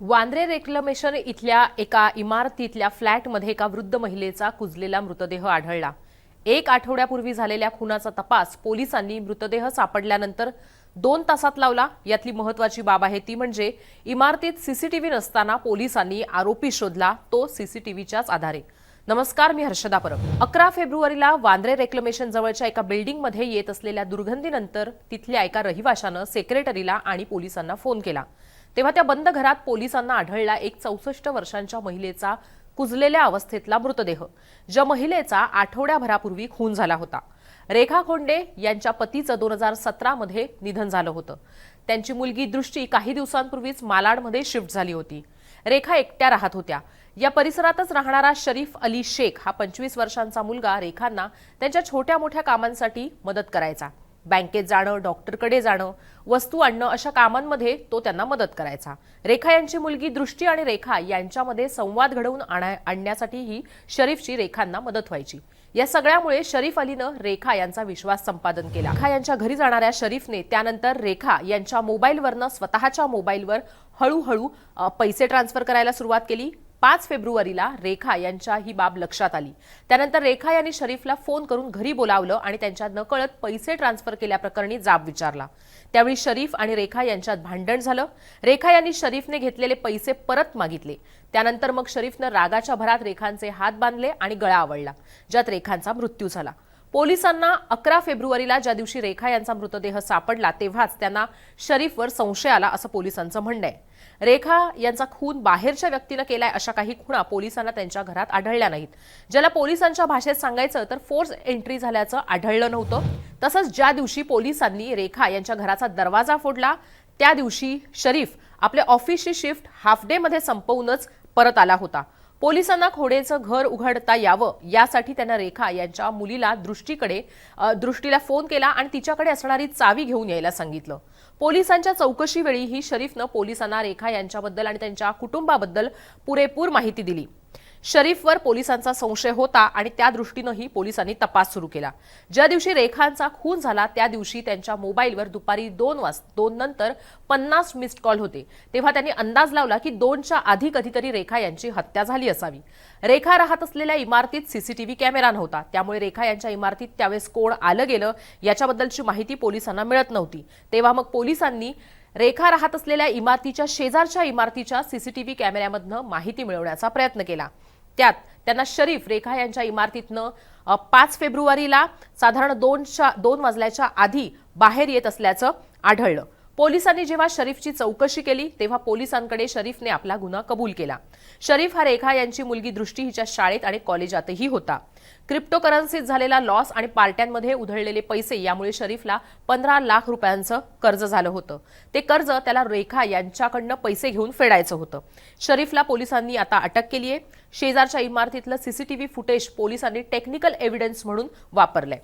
वांद्रे रेक्लमेशन इथल्या एका इमारतीतल्या फ्लॅटमध्ये एका वृद्ध महिलेचा कुजलेला मृतदेह आढळला. एक आठवड्यापूर्वी झालेल्या खुनाचा तपास पोलिसांनी मृतदेह सापडल्यानंतर दोन तासात लावला. यातली महत्वाची बाब आहे ती म्हणजे इमारतीत सीसीटीव्ही नसताना पोलिसांनी आरोपी शोधला तो सीसीटीव्हीच्याच आधारे. नमस्कार मी हर्षदा परब. अकरा फेब्रुवारीला वांद्रे रेक्लमेशन जवळच्या एका बिल्डिंगमध्ये येत असलेल्या दुर्गंधीनंतर तिथल्या एका रहिवाशानं सेक्रेटरीला आणि पोलिसांना फोन केला. तेव्हा त्या बंद घरात पोलिसांना आढळला एक चौसष्ट वर्षांच्या महिलेचा कुजलेल्या अवस्थेतला मृतदेह ज्या महिलेचा आठवड्याभरापूर्वी खून झाला होता. रेखा खोंडे यांच्या पतीचं दोन हजार सतरामध्ये निधन झालं होतं. त्यांची मुलगी दृष्टी काही दिवसांपूर्वीच मालाडमध्ये शिफ्ट झाली होती. रेखा एकट्या राहत होत्या. या परिसरातच राहणारा शरीफ अली शेख हा पंचवीस वर्षांचा मुलगा रेखांना त्यांच्या छोट्या मोठ्या कामांसाठी मदत करायचा. बँकेत जाणं डॉक्टरकडे जाणं वस्तू आणणं अशा कामांमध्ये तो त्यांना मदत करायचा. रेखा यांची मुलगी दृष्टी आणि रेखा यांच्यामध्ये संवाद घडवून आणण्यासाठीही शरीफची रेखांना मदत व्हायची. या सगळ्यामुळे शरीफ अलीनं रेखा यांचा विश्वास संपादन केला. रेखा यांच्या घरी जाणाऱ्या शरीफने त्यानंतर रेखा यांच्या मोबाईलवरनं स्वतःच्या मोबाईलवर हळूहळू पैसे ट्रान्सफर करायला सुरुवात केली. पाच फेब्रुवारीला रेखा यांच्या ही बाब लक्षात आली. त्यानंतर रेखा यांनी शरीफला फोन करून घरी बोलावलं आणि त्यांच्या नकळत पैसे ट्रान्सफर केल्याप्रकरणी जाब विचारला. त्यावेळी शरीफ आणि रेखा यांच्यात भांडण झालं. रेखा यांनी शरीफने घेतलेले पैसे परत मागितले. त्यानंतर मग शरीफनं रागाच्या भरात रेखांचे हात बांधले आणि गळा आवळला ज्यात रेखांचा मृत्यू झाला. पोलिसांना अकरा फेब्रुवारीला ज्या दिवशी रेखा यांचा मृतदेह सापडला तेव्हाच त्यांना शरीफवर संशय आला असं पोलिसांचं म्हणणं आहे. रेखा यांचा खून बाहेरच्या व्यक्तीनं केलाय अशा काही खुणा पोलिसांना त्यांच्या घरात आढळल्या नाहीत. ज्याला पोलिसांच्या भाषेत सांगायचं तर फोर्स एंट्री झाल्याचं आढळलं नव्हतं. तसंच ज्या दिवशी पोलिसांनी रेखा यांच्या घराचा दरवाजा फोडला त्या दिवशी शरीफ आपल्या ऑफिसची शिफ्ट हाफ डे मध्ये संपवूनच परत आला होता. पोलिसांना खोडेचं घर उघडता यावं यासाठी त्यानं रेखा यांच्या मुलीला दृष्टीकडे दृष्टीला फोन केला आणि तिच्याकडे असणारी चावी घेऊन यायला सांगितलं. पोलिसांच्या चौकशीवेळीही शरीफनं पोलिसांना रेखा यांच्याबद्दल आणि त्यांच्या कुटुंबाबद्दल पुरेपूर माहिती दिली. शरीफवर पोलिसांचा संशय होता आणि त्या दृष्टीनंही पोलिसांनी तपास सुरू केला. ज्या दिवशी रेखांचा खून झाला त्या दिवशी त्यांच्या मोबाईलवर दुपारी दोन वाज दोन नंतर पन्नास मिस्ड कॉल होते. तेव्हा त्यांनी अंदाज लावला की दोनच्या आधी कधीतरी रेखा यांची हत्या झाली असावी. रेखा राहत असलेल्या इमारतीत सीसीटीव्ही कॅमेरा नव्हता. त्यामुळे रेखा यांच्या इमारतीत त्यावेळेस कोण आलं गेलं याच्याबद्दलची माहिती पोलिसांना मिळत नव्हती. तेव्हा मग पोलिसांनी रेखा राहत असलेल्या इमारतीच्या शेजारच्या इमारतीच्या सीसीटीव्ही कॅमेऱ्यामधनं माहिती मिळवण्याचा प्रयत्न केला. त्यात त्यांना शरीफ रेखा यांच्या इमारतीतनं पाच फेब्रुवारीला साधारण दोनच्या दोन वाजल्याच्या आधी बाहेर येत असल्याचं आढळलं. पोलिसांनी जेव्हा शरीफची चौकशी केली तेव्हा पोलिसांकडे शरीफने आपला गुन्हा कबूल केला. शरीफ हा रेखा यांची मुलगी दृष्टी हिच्या शाळेत आणि कॉलेजातही होता. क्रिप्टोकरन्सीत झालेला लॉस आणि पार्ट्यांमध्ये उधळलेले पैसे यामुळे शरीफला पंधरा लाख रुपयांचं कर्ज झालं होतं. ते कर्ज त्याला रेखा यांच्याकडनं पैसे घेऊन फेडायचं होतं. शरीफला पोलिसांनी आता अटक केली आहे शेजारच्या इमारतीतलं सीसीटीव्ही फुटेज पोलिसांनी टेक्निकल एव्हिडन्स म्हणून वापरलंय.